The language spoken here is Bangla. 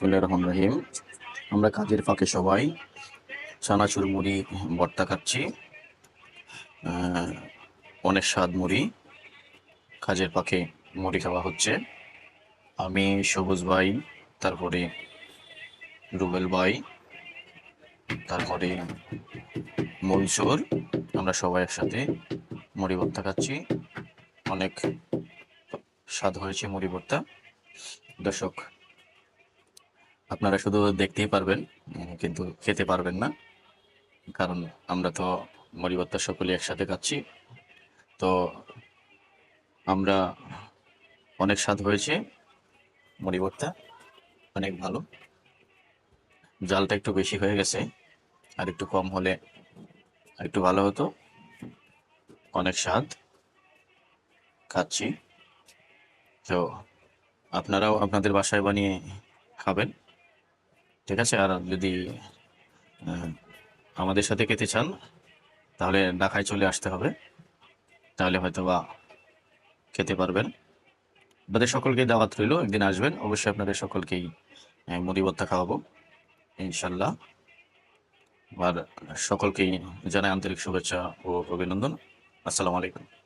বিসমুল্লাহ রহমান রহিম। আমরা কাজের ফাঁকে সবাই চানাচুর মুড়ি, ভর্তা খাচ্ছি। অনেক স্বাদ মুড়ি। কাজের ফাঁকে মুড়ি খাওয়া হচ্ছে। আমি সবুজ ভাই, তারপরে রুবেল ভাই, তারপরে মনসুর। আমরা সবাই একসাথে মুড়ি ভর্তা খাচ্ছি। অনেক স্বাদ হয়েছে মুড়ি ভর্তা। দর্শক আপনারা শুধু দেখতেই পারবেন কিন্তু খেতে পারবেন না। কারণ আমরা তো মরিবত্তা সকলে একসাথে খাচ্ছি। তো আমরা অনেক স্বাদ হয়েছে মরিবত্তা, অনেক ভালো। জালটা একটু বেশি হয়ে গেছে, আর একটু কম হলে একটু ভালো হতো। অনেক স্বাদ খাচ্ছি। তো আপনারাও আপনাদের বাসায় বানিয়ে খাবেন। ঠিক আছে? আর যদি আমাদের সাথে খেতে চান তাহলে ঢাকায় চলে আসতে হবে। তাহলে হয়তো বা খেতে পারবেন। আপনাদের সকলকেই দাওয়াত রইল একদিন আসবেন। অবশ্যই আপনাদের সকলকেই আহ, মুড়ি খাওয়াবো ইনশাল্লাহ আর সকলকেই জানাই আন্তরিক শুভেচ্ছা ও অভিনন্দন। আসসালামু আলাইকুম।